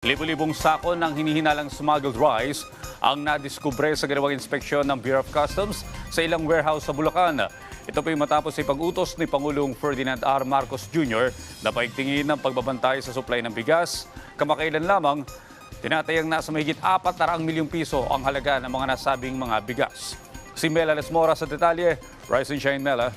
Libo-libong sako ng hinihinalang smuggled rice ang nadiskubre sa ginawang inspeksyon ng Bureau of Customs sa ilang warehouse sa Bulacan. Ito po yung matapos ipag-utos ni Pangulong Ferdinand R. Marcos Jr. na paigtingin ng pagbabantay sa supply ng bigas. Kamakailan lamang, tinatayang nasa mahigit 400 milyong piso ang halaga ng mga nasabing mga bigas. Si Mela Lesmora sa detalye. Rise and Shine, Mela.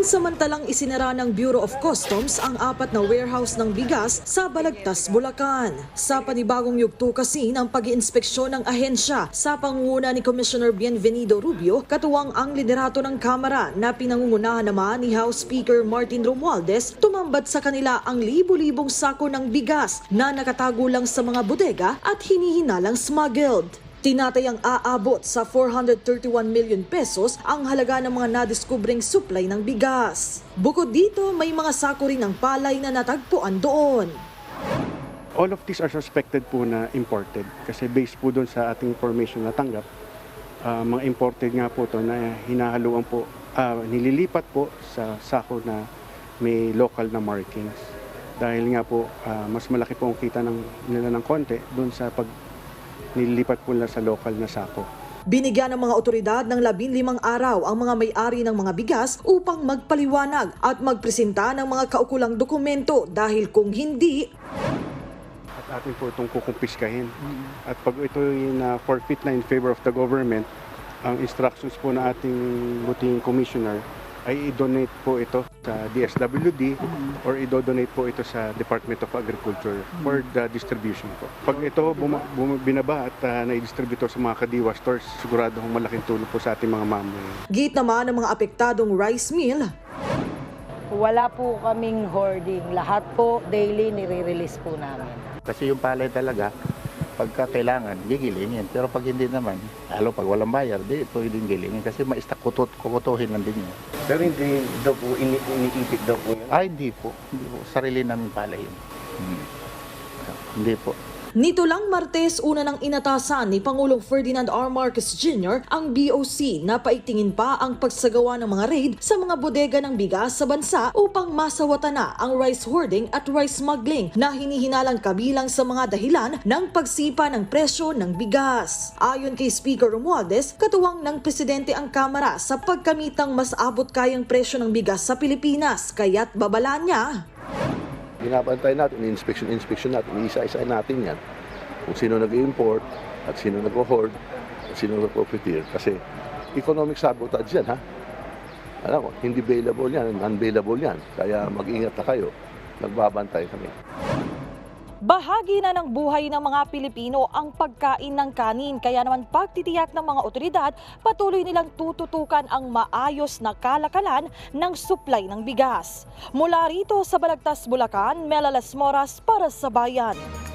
Pansamantalang isinara ng Bureau of Customs ang apat na warehouse ng bigas sa Balagtas, Bulacan. Sa panibagong yugto kasi ng pag-iinspeksyon ng ahensya sa pangunguna ni Commissioner Bienvenido Rubio, katuwang ang liderato ng Kamara na pinangungunahan naman ni House Speaker Martin Romualdez, tumambat sa kanila ang libu-libong sako ng bigas na nakatago lang sa mga bodega at hinihinalang smuggled. Tinatayang aabot sa 431 million pesos ang halaga ng mga nadiskubring supply ng bigas. Bukod dito, may mga sako rin ng palay na natagpuan doon. All of these are suspected po na imported kasi based po doon sa ating information na tanggap, ah, mga imported nga po to na hinahaluan po, ah, nililipat po sa sako na may local na markings. Dahil nga po, ah, mas malaki po ang kita ng, nila ng konti doon sa pag nililipat po nila sa local na sako. Binigyan ng mga otoridad ng 15 araw ang mga may-ari ng mga bigas upang magpaliwanag at magpresenta ng mga kaukulang dokumento dahil kung hindi, At atin po itong kukumpiskahin. At pag ito yung na forfeit na in favor of the government, ang instructions po na ating buting commissioner ay i-donate po ito sa DSWD or i-donate po ito sa Department of Agriculture for the distribution po. Pag ito buma, buma- binaba at uh, na-distribute sa mga kadiwa stores, sigurado kong malaking tulong po sa ating mga mamamayan. git naman ng mga apektadong rice mill, Wala po kaming hoarding. Lahat po daily nire-release po namin. Kasi yung palay talaga, pagka kailangan, gigilingin. Pero pag hindi naman, lalo pag walang bayar, di pwedeng gilingin. Kasi maistak kutot, kukutuhin lang din yun. Pero hindi daw po, ini iniipit daw po yun. Ay, hindi po. Hindi po. Sarili namin palay yun. Hmm. Hindi po. Nito lang Martes, una nang inatasan ni Pangulong Ferdinand R. Marcos Jr. ang BOC na paigtingin pa ang pagsagawa ng mga raid sa mga bodega ng bigas sa bansa upang masawata na ang rice hoarding at rice smuggling na hinihinalang kabilang sa mga dahilan ng pagsipa ng presyo ng bigas. Ayon kay Speaker Romualdez, katuwang ng presidente ang Kamara sa pagkamitang mas abot kayang presyo ng bigas sa Pilipinas, kaya't babala niya Binabantay natin, inspection inspection natin, isa-isa natin yan. Kung sino nag-import at sino nag-hoard at sino nag-profiteer. Kasi economic sabotage yan, ha? Alam ko, hindi available yan, unavailable yan. Kaya mag-ingat na kayo. Nagbabantay kami. Bahagi na ng buhay ng mga Pilipino ang pagkain ng kanin kaya naman pagtitiyak ng mga otoridad patuloy nilang tututukan ang maayos na kalakalan ng supply ng bigas. Mula rito sa Balagtas, Bulacan, Mela Las Moras para sa Bayan.